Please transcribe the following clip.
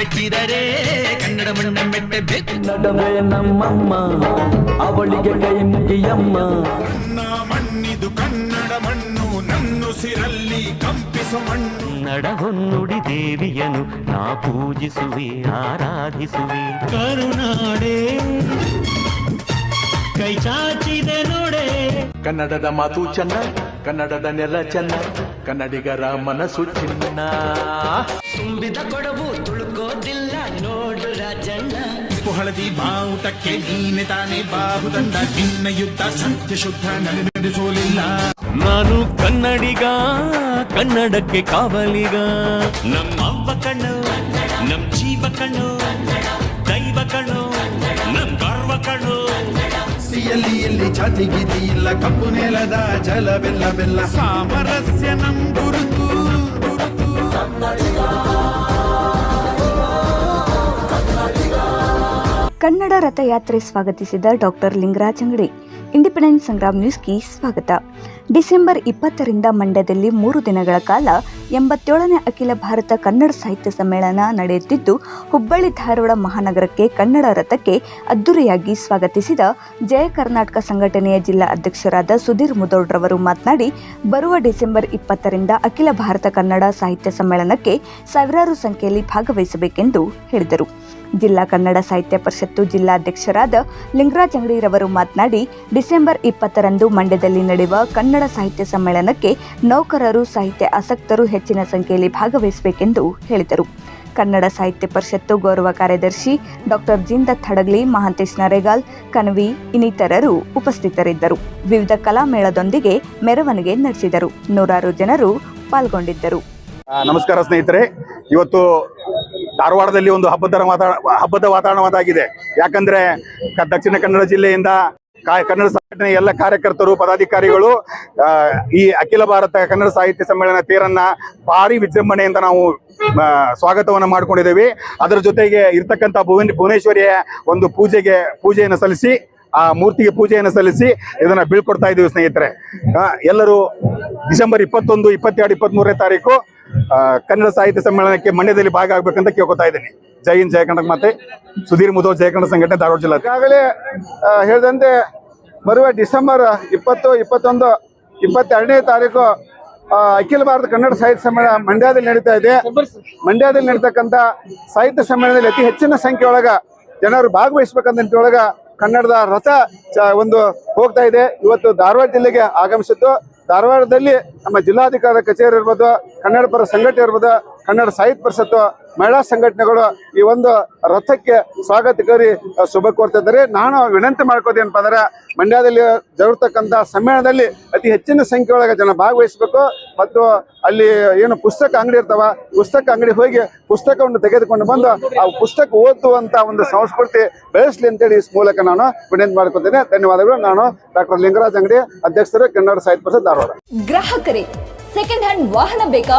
ಮೆಟ್ಟಿದರೆ ಕನ್ನಡ ಮಣ್ಣ ಮೆಟ್ಟಬೇಕು ನಡವೆ ನಮ್ಮಮ್ಮ ಅವಳಿಗೆ ಕೈ ಮುಗಿಯಮ್ಮ ನನ್ನ ಮಣ್ಣಿದು ಕನ್ನಡ ಮಣ್ಣು ನನ್ನುಸಿರಲ್ಲಿ ಕಂಪಿಸು ಮಣ್ಣು. ನಡಹೊನ್ನುಡಿ ದೇವಿಯನು ನಾ ಪೂಜಿಸುವೆ ಆರಾಧಿಸುವೆ. ಕರುನಾಡೆ ಕೈ ಚಾಚಿದೆ ನೋಡೆ. ಕನ್ನಡದ ಮಾತು ಚೆನ್ನ ಕನ್ನಡದ ನೆಲ ಚೆನ್ನ ಕನ್ನಡಿಗರ ಮನಸ್ಸು ಚಿನ್ನ. ತುಂಬಿದ ಕೊಡವು ಹಳದಿ ಬಾವುಟಕ್ಕೆ ನೀನೆ ತಾನೇ ಬಾಹುದಂಡ ನಿನ್ನ ಯುದ್ಧ ಸತ್ಯ ಶುದ್ಧ ನನಗೆ ನಡೆಸೋಲಿಲ್ಲ ನಾನು ಕನ್ನಡಿಗ ಕನ್ನಡಕ್ಕೆ ಕಾವಲಿಗ. ನಮ್ಮ ಅವ್ವ ಕಣ್ಣು ನಮ್ ಜೀವ ಕಣ್ಣು ದೈವ ಕಣ್ಣು ನಮ್ ಗರ್ವ ಕಣ್ಣು. ಸಿಯಲ್ಲಿ ಎಲ್ಲಿ ಜಾತಿ ಗೀತಿ ಇಲ್ಲ ಕಪ್ಪು ನೆಲದ ಜಲ ಬೆಲ್ಲ ಬೆಲ್ಲ. ಸಾಮರಸ್ಯ ನಮ್ ಗುರುತು ಗುರುತು. ಕನ್ನಡ ರಥಯಾತ್ರೆ ಸ್ವಾಗತಿಸಿದ ಡಾಕ್ಟರ್ ಲಿಂಗರಾಜ್ ಅಂಗಡಿ. ಇಂಡಿಪೆಂಡೆನ್ಸ್ ಸಂಗ್ರಾಮ್ ನ್ಯೂಸ್ಗೆ ಸ್ವಾಗತ. ಡಿಸೆಂಬರ್ ಇಪ್ಪತ್ತರಿಂದ ಮಂಡ್ಯದಲ್ಲಿ ಮೂರು ದಿನಗಳ ಕಾಲ ಎಂಬತ್ತೇಳನೇ ಅಖಿಲ ಭಾರತ ಕನ್ನಡ ಸಾಹಿತ್ಯ ಸಮ್ಮೇಳನ ನಡೆಯುತ್ತಿದ್ದು, ಹುಬ್ಬಳ್ಳಿ ಧಾರವಾಡ ಮಹಾನಗರಕ್ಕೆ ಕನ್ನಡ ರಥಕ್ಕೆ ಅದ್ದೂರಿಯಾಗಿ ಸ್ವಾಗತಿಸಿದ ಜಯ ಕರ್ನಾಟಕ ಸಂಘಟನೆಯ ಜಿಲ್ಲಾ ಅಧ್ಯಕ್ಷರಾದ ಸುಧೀರ್ ಮುದೋಡ್ರವರು ಮಾತನಾಡಿ, ಬರುವ ಡಿಸೆಂಬರ್ ಇಪ್ಪತ್ತರಿಂದ ಅಖಿಲ ಭಾರತ ಕನ್ನಡ ಸಾಹಿತ್ಯ ಸಮ್ಮೇಳನಕ್ಕೆ ಸಾವಿರಾರು ಸಂಖ್ಯೆಯಲ್ಲಿ ಭಾಗವಹಿಸಬೇಕೆಂದು ಹೇಳಿದರು. ಜಿಲ್ಲಾ ಕನ್ನಡ ಸಾಹಿತ್ಯ ಪರಿಷತ್ತು ಜಿಲ್ಲಾಧ್ಯಕ್ಷರಾದ ಲಿಂಗರಾಜ್ ಅಂಗಡಿರವರು ಮಾತನಾಡಿ, ಡಿಸೆಂಬರ್ ಇಪ್ಪತ್ತರಂದು ಮಂಡ್ಯದಲ್ಲಿ ನಡೆಯುವ ಕನ್ನಡ ಸಾಹಿತ್ಯ ಸಮ್ಮೇಳನಕ್ಕೆ ನೌಕರರು, ಸಾಹಿತ್ಯ ಆಸಕ್ತರು ಹೆಚ್ಚಿನ ಸಂಖ್ಯೆಯಲ್ಲಿ ಭಾಗವಹಿಸಬೇಕೆಂದು ಹೇಳಿದರು. ಕನ್ನಡ ಸಾಹಿತ್ಯ ಪರಿಷತ್ತು ಗೌರವ ಕಾರ್ಯದರ್ಶಿ ಡಾಕ್ಟರ್ ಜಿಂದ ಥಡಗ್ಲಿ, ಮಹಾಂತೇಶ್ ನರೇಗಾಲ್, ಕನ್ವಿ ಇನ್ನಿತರರು ಉಪಸ್ಥಿತರಿದ್ದರು. ವಿವಿಧ ಕಲಾ ಮೇಳದೊಂದಿಗೆ ಮೆರವಣಿಗೆ ನಡೆಸಿದರು. ನೂರಾರು ಜನರು ಪಾಲ್ಗೊಂಡಿದ್ದರು. ನಮಸ್ಕಾರ ಸ್ನೇಹಿತರೆ. ಇವತ್ತು ಧಾರವಾಡದಲ್ಲಿ ಒಂದು ಹಬ್ಬದ ವಾತಾವರಣ ಹಬ್ಬದ ವಾತಾವರಣವಾಗಿದೆ. ಯಾಕಂದ್ರೆ ದಕ್ಷಿಣ ಕನ್ನಡ ಜಿಲ್ಲೆಯಿಂದ ಕನ್ನಡ ಸಂಘಟನೆ ಎಲ್ಲ ಕಾರ್ಯಕರ್ತರು ಪದಾಧಿಕಾರಿಗಳು ಈ ಅಖಿಲ ಭಾರತ ಕನ್ನಡ ಸಾಹಿತ್ಯ ಸಮ್ಮೇಳನ ತೇರನ್ನ ಭಾರಿ ವಿಜೃಂಭಣೆಯಿಂದ ನಾವು ಸ್ವಾಗತವನ್ನು ಮಾಡ್ಕೊಂಡಿದ್ದೇವೆ. ಅದರ ಜೊತೆಗೆ ಇರ್ತಕ್ಕಂಥ ಭುವನ್ ಭುವನೇಶ್ವರಿಯ ಒಂದು ಪೂಜೆಗೆ ಪೂಜೆಯನ್ನು ಸಲ್ಲಿಸಿ ಆ ಮೂರ್ತಿಗೆ ಪೂಜೆಯನ್ನು ಸಲ್ಲಿಸಿ ಇದನ್ನ ಬೀಳ್ಕೊಡ್ತಾ ಇದ್ದೀವಿ ಸ್ನೇಹಿತರೆ. ಎಲ್ಲರೂ ಡಿಸೆಂಬರ್ ಇಪ್ಪತ್ತೊಂದು ಇಪ್ಪತ್ತೆರಡು ಇಪ್ಪತ್ತ್ ತಾರೀಕು ಆ, ಕನ್ನಡ ಸಾಹಿತ್ಯ ಸಮ್ಮೇಳನಕ್ಕೆ ಮಂಡ್ಯದಲ್ಲಿ ಭಾಗ ಆಗ್ಬೇಕಂತ ಕೇಳ್ಕೊತಾ ಇದ್ದೀನಿ. ಜೈ ಹಿಂದ್ ಜಯ ಕನ್ನಡ ಮತ್ತೆ ಸುಧೀರ್ ಮುದೋ ಜಯ ಕನ್ನಡ ಸಂಘಟನೆ ಧಾರವಾಡ ಜಿಲ್ಲಾ ಈಗಾಗಲೇ ಹೇಳಿದಂತೆ ಬರುವ ಡಿಸೆಂಬರ್ ಇಪ್ಪತ್ತು, ಇಪ್ಪತ್ತೊಂದು, ಇಪ್ಪತ್ತೆರಡನೇ ತಾರೀಕು ಅಖಿಲ ಭಾರತ ಕನ್ನಡ ಸಾಹಿತ್ಯ ಸಮ್ಮೇಳನ ಮಂಡ್ಯದಲ್ಲಿ ನಡೀತಾ ಇದೆ. ಮಂಡ್ಯದಲ್ಲಿ ನಡೀತಕ್ಕಂಥ ಸಾಹಿತ್ಯ ಸಮ್ಮೇಳನದಲ್ಲಿ ಅತಿ ಹೆಚ್ಚಿನ ಸಂಖ್ಯೆಯೊಳಗ ಒಳಗ ಜನರು ಭಾಗವಹಿಸ್ಬೇಕಂತ ನಿಟ್ಟಿನೊಳಗ ಕನ್ನಡದ ರಥ ಒಂದು ಹೋಗ್ತಾ ಇದೆ. ಇವತ್ತು ಧಾರವಾಡ ಜಿಲ್ಲೆಗೆ ಆಗಮಿಸಿದ್ದು ಧಾರವಾಡದಲ್ಲಿ ನಮ್ಮ ಜಿಲ್ಲಾಧಿಕಾರಿ ಕಚೇರಿ ಇರ್ಬೋದು ಕನ್ನಡ ಪರ ಸಂಘಟನೆ ಇರ್ಬೋದು ಕನ್ನಡ ಸಾಹಿತ್ಯ ಪರಿಷತ್ತು ಮಹಿಳಾ ಸಂಘಟನೆಗಳು ಈ ಒಂದು ರಥಕ್ಕೆ ಸ್ವಾಗತ ಕೋರಿ ಶುಭ ಕೋರ್ತಿದ್ದಾರೆ ನಾನು ವಿನಂತಿ ಮಾಡ್ಕೋದೇನಪ್ಪ ಅಂದ್ರೆ, ಮಂಡ್ಯದಲ್ಲಿ ಜರುಗತಕ್ಕಂಥ ಸಮ್ಮೇಳನದಲ್ಲಿ ಅತಿ ಹೆಚ್ಚಿನ ಸಂಖ್ಯೆ ಒಳಗೆ ಜನ ಭಾಗವಹಿಸಬೇಕು. ಮತ್ತು ಅಲ್ಲಿ ಏನು ಪುಸ್ತಕ ಅಂಗಡಿ ಇರ್ತಾವ, ಪುಸ್ತಕ ಅಂಗಡಿ ಹೋಗಿ ಪುಸ್ತಕವನ್ನು ತೆಗೆದುಕೊಂಡು ಬಂದು ಆ ಪುಸ್ತಕ ಓದುವಂತ ಒಂದು ಸಂಸ್ಕೃತಿ ಬೆಳೆಸಲಿ ಅಂತೇಳಿ ಈ ಮೂಲಕ ನಾನು ವಿನಂತಿ ಮಾಡ್ಕೊತೇನೆ ಧನ್ಯವಾದಗಳು. ನಾನು ಡಾಕ್ಟರ್ ಲಿಂಗರಾಜ್ ಅಂಗಡಿ ಅಧ್ಯಕ್ಷರು ಕನ್ನಡ ಸಾಹಿತ್ಯ ಪರಿಷತ್ ಧಾರವಾಡ. ಗ್ರಾಹಕರೇ ಸೆಕೆಂಡ್ ಹ್ಯಾಂಡ್ ವಾಹನ ಬೇಕಾ?